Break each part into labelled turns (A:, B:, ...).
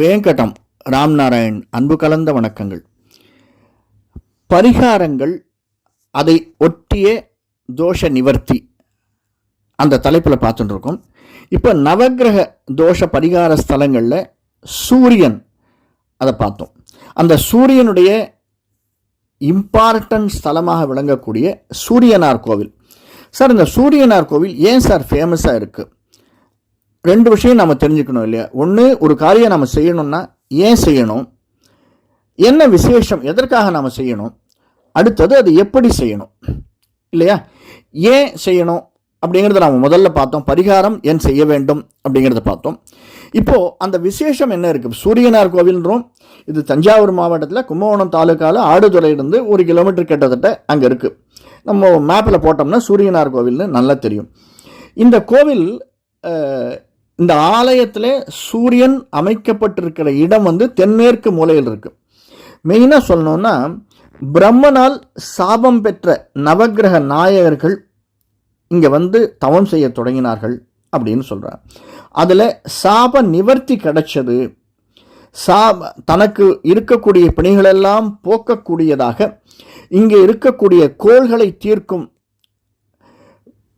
A: வேங்கடம் ராம்நாராயண் அன்பு கலந்த வணக்கங்கள். பரிகாரங்கள் அதை ஒட்டிய தோஷ நிவர்த்தி அந்த தலைப்பில் பார்த்துட்டு இருக்கோம் இப்போ நவக்கிரக தோஷ பரிகார ஸ்தலங்களில் சூரியன் அதை பார்த்தோம். அந்த சூரியனுடைய இம்பார்ட்டன்ட் ஸ்தலமாக விளங்கக்கூடிய சூரியனார் கோவில். சார் இந்த சூரியனார் கோவில் ஏன் சார் ஃபேமஸாக இருக்குது ரெண்டு விஷயம் நம்ம தெரிஞ்சுக்கணும் இல்லையா? ஒன்று ஒரு காரியம் நம்ம செய்யணும்னா ஏன் செய்யணும்? என்ன விசேஷம் எதற்காக நாம் செய்யணும்? அடுத்தது அது எப்படி செய்யணும்? இல்லையா? ஏன் செய்யணும்? அப்படிங்கிறத நாம் முதல்ல பார்த்தோம். பரிகாரம் ஏன் செய்ய வேண்டும்? அப்படிங்கிறத பார்த்தோம். இப்போது அந்த விசேஷம் என்ன இருக்குது சூரியனார் கோவில்ன்றோம். இது தஞ்சாவூர் மாவட்டத்தில் கும்பகோணம் தாலுக்காவில் ஆடுதுறையிலிருந்து ஒரு கிலோமீட்டர் கிட்டத்தட்ட அங்கே இருக்குது நம்ம மேப்பில் போட்டோம்னா சூரியனார் கோவில்னு நல்லா தெரியும். இந்த கோவில் இந்த ஆலயத்தில் சூரியன் அமைக்கப்பட்டிருக்கிற இடம் வந்து தென்மேற்கு மூலையில் இருக்கு. மெயினாக சொல்லணும்னா பிரம்மனால் சாபம் பெற்ற நவக்கிரக நாயகர்கள் இங்கே வந்து தவம் செய்ய தொடங்கினார்கள் அப்படின்னு சொல்கிறார் அதில் சாப நிவர்த்தி கிடைச்சது சாப தனக்கு இருக்கக்கூடிய பிணிகளெல்லாம் போக்கக்கூடியதாக இங்கே இருக்கக்கூடிய கோள்களை தீர்க்கும்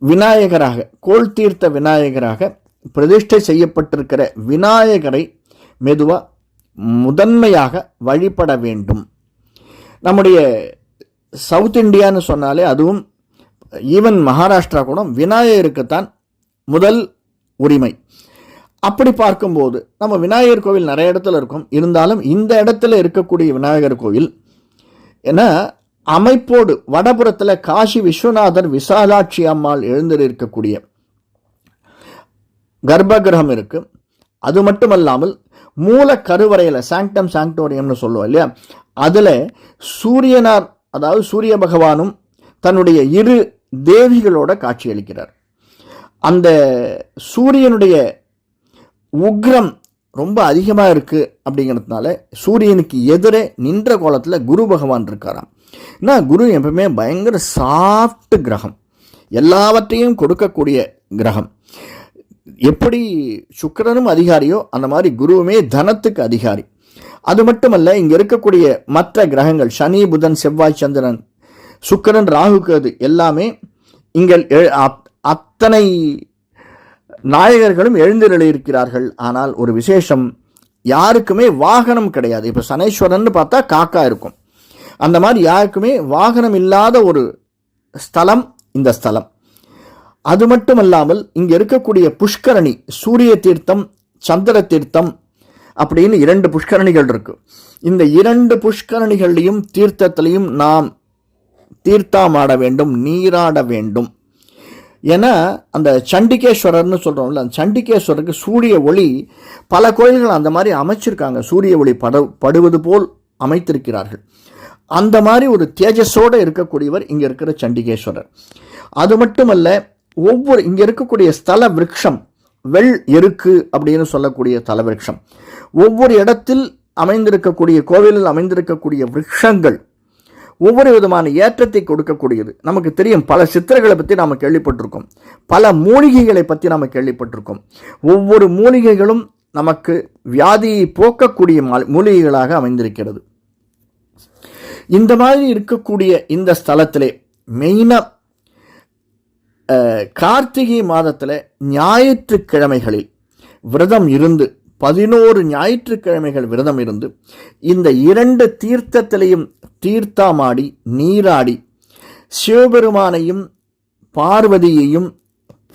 A: விநாயகராக கோள் தீர்த்த விநாயகராக பிரதிஷ்டை செய்யப்பட்டிருக்கிற விநாயகரை மெதுவாக முதன்மையாக வழிபட வேண்டும். நம்முடைய சவுத் இந்தியான்னு சொன்னாலே அதுவும் ஈவன் மகாராஷ்டிரா கூட விநாயகருக்குத்தான் முதல் உரிமை. அப்படி பார்க்கும்போது நம்ம விநாயகர் கோவில் நிறைய இடத்துல இருக்கும். இருந்தாலும் இந்த இடத்துல இருக்கக்கூடிய விநாயகர் கோவில் ஏன்னா அமைப்போடு வடபுறத்தில் காசி விஸ்வநாதர் விசாலாட்சி அம்மாள் எழுந்திருக்கக்கூடிய கர்ப்பகிரகம் இருக்குது அது மட்டுமல்லாமல் மூல கருவறையில் சாங்டம் சாங்டோரியம்னு சொல்லுவோம் இல்லையா? அதில் சூரியனார் அதாவது சூரிய பகவானும் தன்னுடைய இரு தேவிகளோட காட்சியளிக்கிறார் அந்த சூரியனுடைய உக்ரம் ரொம்ப அதிகமாக இருக்குது அப்படிங்கிறதுனால சூரியனுக்கு எதிரே நின்ற கோலத்தில் குரு பகவான் இருக்காராம். ஏன்னா குரு எப்பவுமே பயங்கர சாஃப்ட் கிரகம். எல்லாவற்றையும் கொடுக்கக்கூடிய கிரகம். எப்படி சுக்கிரனும் அதிகாரியோ அந்த மாதிரி குருவுமே தனத்துக்கு அதிகாரி. அது மட்டுமல்ல இங்கே இருக்கக்கூடிய மற்ற கிரகங்கள் சனி புதன் செவ்வாய் சந்திரன் சுக்கிரன் ராகு கேது எல்லாமே இங்கே அத்தனை நாயகர்களும் எழுந்திருக்கிறார்கள். ஆனால் ஒரு விசேஷம் யாருக்குமே வாகனம் கிடையாது. இப்போ சனேஸ்வரன் பார்த்தா காக்கா இருக்கும். அந்த மாதிரி யாருக்குமே வாகனம் இல்லாத ஒரு ஸ்தலம் இந்த ஸ்தலம். அது மட்டுமல்லாமல் இங்கே இருக்கக்கூடிய புஷ்கரணி சூரிய தீர்த்தம் சந்திர தீர்த்தம் அப்படின்னு இரண்டு புஷ்கரணிகள் இருக்கு. இந்த இரண்டு புஷ்கரணிகள்லையும் தீர்த்தத்திலையும் நாம் தீர்த்தாமாட வேண்டும் நீராட வேண்டும். ஏன்னா அந்த சண்டிகேஸ்வரர்னு சொல்கிறோம்ல அந்த சண்டிகேஸ்வரருக்கு சூரிய ஒளி பல கோயில்கள் அந்த மாதிரி அமைச்சிருக்காங்க. சூரிய ஒளி பட படுவது போல் அமைத்திருக்கிறார்கள். அந்த மாதிரி ஒரு தேஜஸோடு இருக்கக்கூடியவர் இங்கே இருக்கிற சண்டிகேஸ்வரர். அது மட்டுமல்ல ஒவ்வொரு இங்கே இருக்கக்கூடிய ஸ்தல விரக்ஷம் வெள் எருக்கு அப்படின்னு சொல்லக்கூடிய தல விருட்சம். ஒவ்வொரு இடத்தில் அமைந்திருக்கக்கூடிய கோவிலில் அமைந்திருக்கக்கூடிய விரக்ஷங்கள் ஒவ்வொரு விதமான ஏற்றத்தை கொடுக்கக்கூடியது. நமக்கு தெரியும் பல சித்திரங்களை பற்றி நாம் கேள்விப்பட்டிருக்கோம். பல மூலிகைகளை பற்றி நாம் கேள்விப்பட்டிருக்கோம். ஒவ்வொரு மூலிகைகளும் நமக்கு வியாதியை போக்கக்கூடிய மா- மூலிகைகளாக அமைந்திருக்கிறது. இந்த மாதிரி இருக்கக்கூடிய இந்த ஸ்தலத்திலே மெயினாக கார்த்திகை மாதத்தில் ஞாயிற்றுக்கிழமைகளில் விரதம் இருந்து பதினோரு ஞாயிற்றுக்கிழமைகள் விரதம் இருந்து இந்த இரண்டு தீர்த்தத்திலையும் தீர்த்தாமாடி நீராடி சிவபெருமானையும் பார்வதியையும்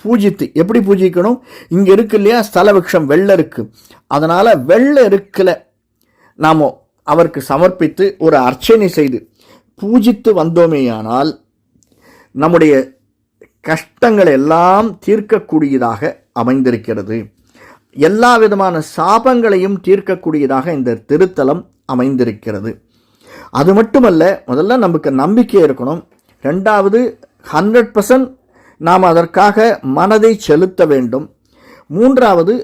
A: பூஜித்து எப்படி பூஜிக்கணும்? இங்கே இருக்கு இல்லையா? ஸ்தல விருட்சம் வெள்ளை இருக்கு. அதனால் வெள்ளை இருக்குல நாம் அவருக்கு சமர்ப்பித்து ஒரு அர்ச்சனை செய்து பூஜித்து வந்தோமேயானால் நம்முடைய கஷ்டங்கள் எல்லாம் தீர்க்கக்கூடியதாக அமைந்திருக்கிறது. எல்லா விதமான சாபங்களையும் தீர்க்கக்கூடியதாக இந்த திருத்தலம் அமைந்திருக்கிறது. அது மட்டுமல்ல முதல்ல நமக்கு நம்பிக்கை இருக்கணும். ரெண்டாவது ஹண்ட்ரட் பர்சன்ட் நாம் அதற்காக மனதை செலுத்த வேண்டும். மூன்றாவது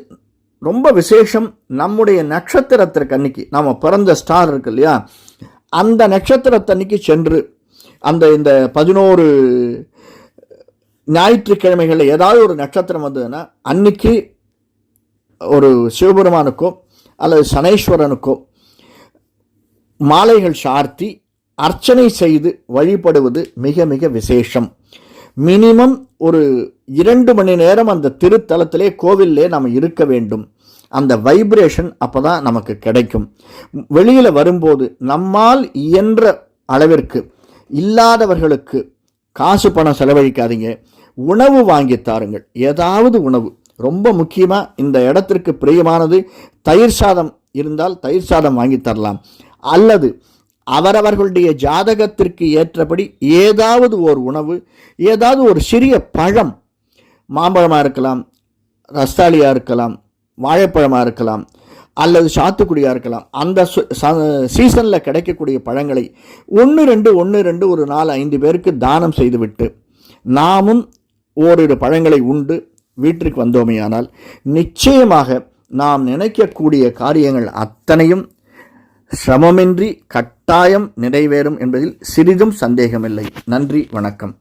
A: ரொம்ப விசேஷம் நம்முடைய நட்சத்திரத்திற்கு அன்னைக்கு நாம் பிறந்த ஸ்டார் இருக்கு இல்லையா? அந்த நட்சத்திரத்தன்னைக்கு சென்று அந்த இந்த பதினோரு ஞாயிற்றுக்கிழமைகளில் ஏதாவது ஒரு நட்சத்திரம் வந்ததுன்னா அன்னைக்கு ஒரு சிவபெருமானுக்கோ அல்லது சனேஸ்வரனுக்கோ மாலைகள் சார்த்தி அர்ச்சனை செய்து வழிபடுவது மிக மிக விசேஷம். மினிமம் ஒரு இரண்டு மணி நேரம் அந்த திருத்தலத்திலே கோவிலே நாம் இருக்க வேண்டும். அந்த வைப்ரேஷன் அப்போ தான் நமக்கு கிடைக்கும். வெளியில் வரும்போது நம்மால் இயன்ற அளவிற்கு இல்லாதவர்களுக்கு காசு பணம் செலவழிக்காதீங்க. உணவு வாங்கி தாருங்கள். ஏதாவது உணவு. ரொம்ப முக்கியமாக இந்த இடத்திற்கு பிரியமானது தயிர் சாதம் இருந்தால் தயிர் சாதம் வாங்கி தரலாம். அல்லது அவரவர்களுடைய ஜாதகத்திற்கு ஏற்றபடி ஏதாவது ஒரு உணவு ஏதாவது ஒரு சிறிய பழம். மாம்பழமாக இருக்கலாம் ரஸ்தாலியாக இருக்கலாம் வாழைப்பழமாக இருக்கலாம் அல்லது சாத்துக்குடியாக இருக்கலாம். அந்த சீசனில் கிடைக்கக்கூடிய பழங்களை ஒன்று ரெண்டு ஒன்று ரெண்டு ஒரு நாலு ஐந்து பேருக்கு தானம் செய்துவிட்டு நாமும் ஓரிரு பழங்களை உண்டு வீட்டிற்கு வந்தோமேயானால் நிச்சயமாக நாம் நினைக்கக்கூடிய காரியங்கள் அத்தனையும் சிரமமின்றி கட்டாயம் நிறைவேறும் என்பதில் சிறிதும் சந்தேகமில்லை. நன்றி வணக்கம்.